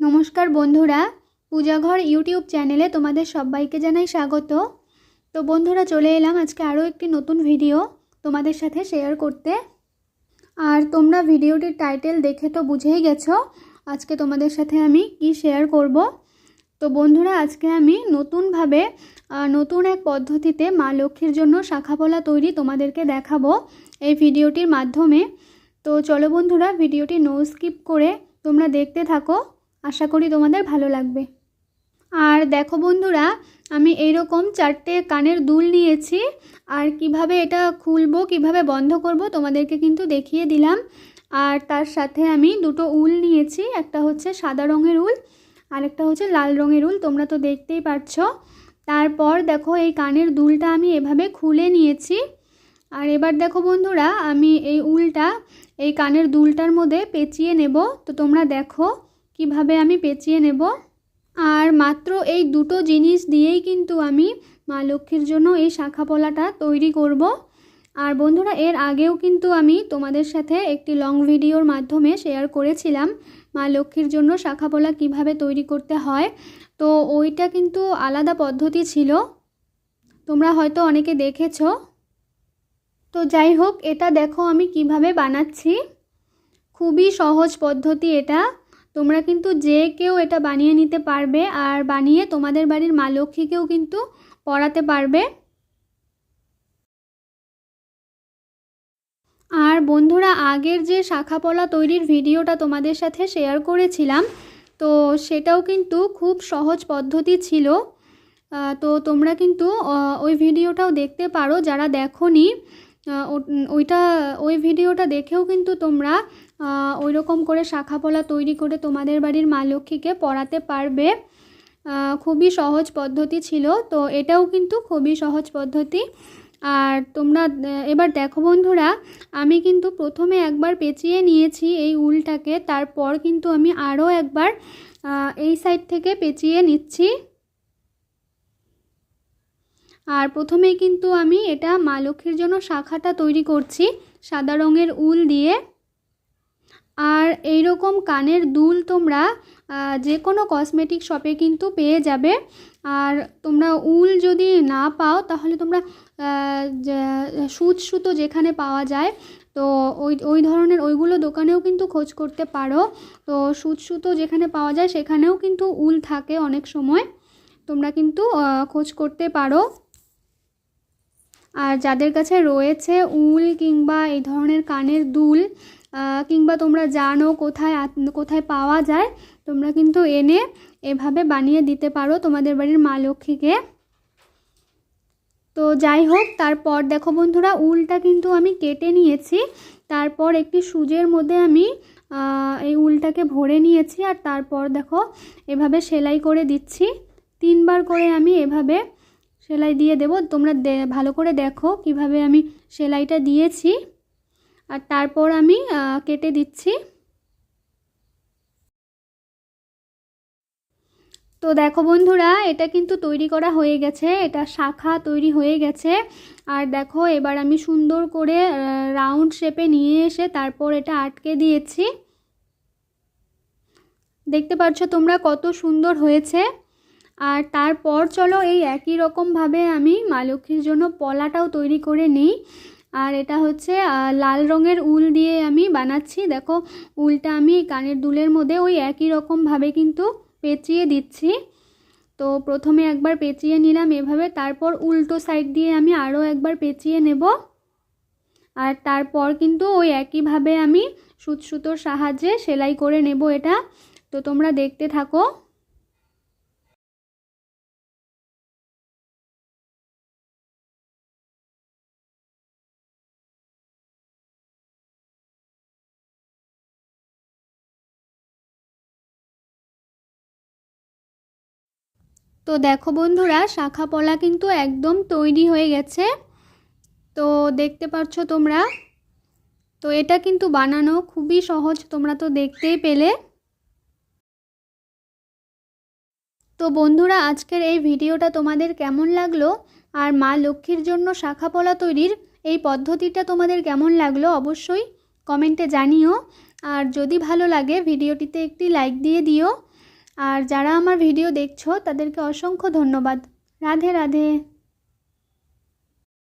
নমস্কার বন্ধুরা, পূজাঘর ইউটিউব চ্যানেলে তোমাদের সবাইকে জানাই স্বাগত। তো বন্ধুরা, চলে এলাম আজকে আরও একটি নতুন ভিডিও তোমাদের সাথে শেয়ার করতে। আর তোমরা ভিডিওটির টাইটেল দেখে তো বুঝেই গেছো আজকে তোমাদের সাথে আমি কি শেয়ার করব। তো বন্ধুরা, আজকে আমি নতুনভাবে নতুন এক পদ্ধতিতে মা লক্ষ্মীর জন্য শাখাপলা তৈরি তোমাদেরকে দেখাবো এই ভিডিওটির মাধ্যমে। তো চলো বন্ধুরা, ভিডিওটি নো স্কিপ করে তোমরা দেখতে থাকো। আশা করি তোমাদের ভালো লাগবে। আর দেখো বন্ধুরা, আমি এইরকম চারটে কানের দুল নিয়েছি। আর কীভাবে এটা খুলবো, কীভাবে বন্ধ করব, তোমাদেরকে কিন্তু দেখিয়ে দিলাম। আর তার সাথে আমি দুটো উল নিয়েছি, একটা হচ্ছে সাদা রঙের উল, আর একটা হচ্ছে লাল রঙের উল, তোমরা তো দেখতেই পাচ্ছ তারপর দেখো এই কানের দুলটা আমি এভাবে খুলে নিয়েছি। আর এবার দেখো বন্ধুরা, আমি এই উলটা, এই কানের দুলটার মধ্যে পেঁচিয়ে নেব। তো তোমরা দেখো কীভাবে আমি পেঁচিয়ে নেব? আর মাত্র এই দুটো জিনিস দিয়েই কিন্তু আমি মা লক্ষ্মীর জন্য এই শাখাপলাটা তৈরি করব। আর বন্ধুরা, এর আগেও কিন্তু আমি তোমাদের সাথে একটি লং ভিডিওর মাধ্যমে শেয়ার করেছিলাম মা লক্ষ্মীর জন্য শাখাপলা কীভাবে তৈরি করতে হয়। তো ওইটা কিন্তু আলাদা পদ্ধতি ছিল। তোমরা হয়তো অনেকে দেখেছ। তো যাই হোক, এটা দেখো আমি কীভাবে বানাচ্ছি। খুবই সহজ পদ্ধতি এটা। তোমরা কিন্তু যে কেউ এটা বানিয়ে নিতে পারবে আর বানিয়ে তোমাদের বাড়ির মা লক্ষ্মীকেও কিন্তু পড়াতে পারবে। আর বন্ধুরা, আগের যে শাখাপলা তৈরির ভিডিওটা তোমাদের সাথে শেয়ার করেছিলাম, তো সেটাও কিন্তু খুব সহজ পদ্ধতি ছিল। তো তোমরা কিন্তু ওই ভিডিওটাও দেখতে পারো, যারা ও- ওইটা, ওই ভিডিওটা দেখেও কিন্তু তোমরা ওই রকম করে শাখাপলা তৈরি করে তোমাদের বাড়ির মা লক্ষ্মীকে পড়াতে পারবে। খুবই সহজ পদ্ধতি ছিল, তো এটাও কিন্তু খুবই সহজ পদ্ধতি। আর তোমরা এবার দেখো বন্ধুরা, আমি কিন্তু প্রথমে একবার পেঁচিয়ে নিয়েছি এই উলটাকে, তারপর কিন্তু আমি আরও একবার এই সাইড থেকে পেঁচিয়ে নিচ্ছি। আর প্রথমেই কিন্তু আমি এটা মা লক্ষ্মীর জন্য শাখাটা তৈরি করছি, সাদা রঙের উল দিয়ে। আর এই রকম কানের দুল তোমরা যে কোনো কসমেটিক শপে কিন্তু পেয়ে যাবে। আর তোমরা উল যদি না পাও, তাহলে তোমরা সুচ সুতো যেখানে পাওয়া যায়, তো ওই ওই ধরনের ওইগুলো দোকানেও কিন্তু খোঁজ করতে পারো। তো সুচ সুতো যেখানে পাওয়া যায়, সেখানেও কিন্তু উল থাকে অনেক সময়। তোমরা কিন্তু খোঁজ করতে পারো। আর যাদের কাছে রয়েছে উল কিংবা এই ধরনের কানের দুল কিংবা তোমরা জানো কোথায় কোথায় পাওয়া যায়, তোমরা কিন্তু এনে এভাবে বানিয়ে দিতে পারো তোমাদের বাড়ির মা লক্ষ্মীকে। তো যাই হোক, তারপর দেখো বন্ধুরা, উলটা কিন্তু আমি কেটে নিয়েছি। তারপর একটি সুজের মধ্যে আমি এই উলটাকে ভরে নিয়েছি। আর তারপর দেখো, এভাবে সেলাই করে দিচ্ছি। তিনবার করে আমি এভাবে সেলাই দিয়ে দেব। তোমরা ভালো করে দেখো কীভাবে আমি সেলাইটা দিয়েছি। আর তারপর আমি কেটে দিচ্ছি। তো দেখো বন্ধুরা, এটা কিন্তু তৈরি করা হয়ে গেছে। এটা শাখা তৈরি হয়ে গেছে। আর দেখো, এবার আমি সুন্দর করে রাউন্ড শেপে নিয়ে এসে তারপর এটা আটকে দিয়েছি। দেখতে পাচ্ছ তোমরা কত সুন্দর হয়েছে। আর তারপর চলো এই একই রকমভাবে আমি মা লক্ষ্মীর জন্য পলাটাও তৈরি করে নিই। আর এটা হচ্ছে লাল রঙের উল দিয়ে আমি বানাচ্ছি। দেখো, উলটা আমি কানের দুলের মধ্যে ওই একই রকমভাবে কিন্তু পেঁচিয়ে দিচ্ছি। তো প্রথমে একবার পেঁচিয়ে নিলাম এভাবে, তারপর উল্টো সাইড দিয়ে আমি আরও একবার পেঁচিয়ে নেব। আর তারপর কিন্তু ওই একইভাবে আমি সুচ সুতোর সাহায্যে সেলাই করে নেব এটা। তো তোমরা দেখতে থাকো। তো দেখো বন্ধুরা, শাখা পলা কিন্তু একদম তৈরি হয়ে গেছে। তো দেখতে পাচ্ছ তোমরা? তো এটা কিন্তু বানানো খুবই সহজ, তোমরা তো দেখতেই পেলে। তো বন্ধুরা, আজকের এই ভিডিওটা তোমাদের কেমন লাগল? আর মা লক্ষ্মীর জন্য শাখা পলা তৈরির এই পদ্ধতিটা তোমাদের কেমন লাগল? অবশ্যই কমেন্টে জানিও। আর যদি ভালো লাগে, ভিডিওটিতে একটি লাইক দিয়ে দিও। আর যারা আমার ভিডিও দেখছ তাদেরকে অসংখ্য ধন্যবাদ। রাধে রাধে।